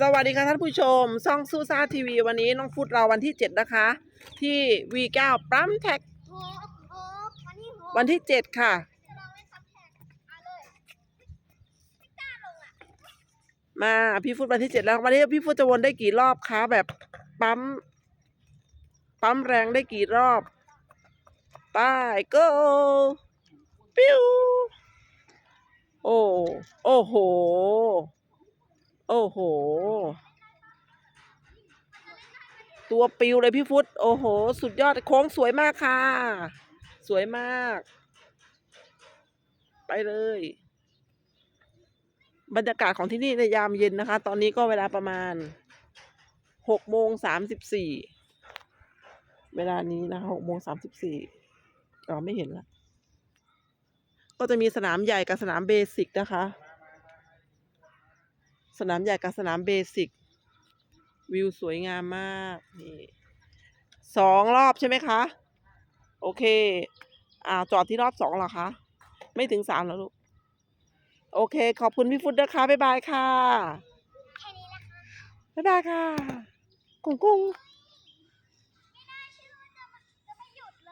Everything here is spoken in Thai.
สวัสดีค่ะท่านผู้ชมซ่องซูซ่าทีวีวันนี้น้องฟุตเราวันที่ 7 นะคะ ที่ V9 ปั๊มแท็ก วันที่ 7 ค่ะเราไม่ซับแท็กเอาเลยไม่ะมาพี่ฟุตวันที่ 7 แล้ววันนี้พี่ฟุตจะวนได้กี่รอบคะแบบปั๊ม ปั๊มแรงได้กี่รอบไป go ปิ้วโอ้โอ้โห โอ้โห ตัวปิวเลยพี่ฟุต โอ้โห สุดยอดโค้งสวยมากค่ะ สวยมาก ไปเลย บรรยากาศของที่นี่ในยามเย็นนะคะ ตอนนี้ก็เวลาประมาณหกโมงสามสิบสี่เวลานี้นะคะหกโมงสามสิบสี่อ๋อไม่เห็นละ ก็จะมีสนามใหญ่กับสนามเบสิกนะคะ สนามใหญ่กับสนามเบสิก วิวสวยงามมากนี่สองรอบใช่ไหมคะ โอเค อ่าจอดที่รอบสองเหรอคะ ไม่ถึงสามแล้วลูก โอเค ขอบคุณพี่ฟุตนะคะ บ๊ายบายค่ะ แค่นี้แหละค่ะบ๊ายบายค่ะ กุ้งกุ้ง